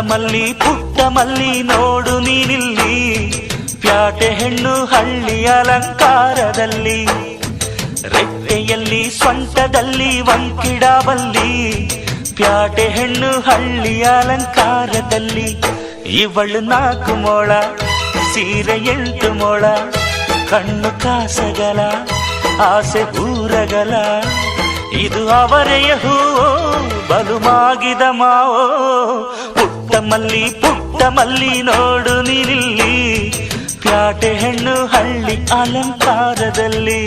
ಮಲ್ಲಿ, ಪುಟ್ಟ ಮಲ್ಲಿ, ನೋಡು ನೀನಿಲ್ಲಿ. ಪ್ಯಾಟೆ ಹೆಣ್ಣು ಹಳ್ಳಿ ಅಲಂಕಾರದಲ್ಲಿ. ರೆಟ್ಟೆಯಲ್ಲಿ ಸ್ವಂಟದಲ್ಲಿ ವಂಕಿಡಾವಲ್ಲಿ ಪ್ಯಾಟೆ ಹೆಣ್ಣು ಹಳ್ಳಿ ಅಲಂಕಾರದಲ್ಲಿ. ಇವಳು ನಾಲ್ಕು ಮೊಳ, ಸೀರೆ ಎಂಟು ಮೊಳ, ಕಣ್ಣು ಕಾಸಗಲ, ಆಸೆ ಊರಗಲ. ಇದು ಅವರೆಯ ಹೂ ಬಲು ಮಾಗಿದ ಮಾವೋ ಮಲ್ಲಿ ಪುಟ್ಟ ಮಲ್ಲಿ ನೋಡು ನೀನಿಲ್ಲಿ. ಪ್ಯಾಟೆ ಹೆಣ್ಣು ಹಳ್ಳಿ ಅಲಂಕಾರದಲ್ಲಿ.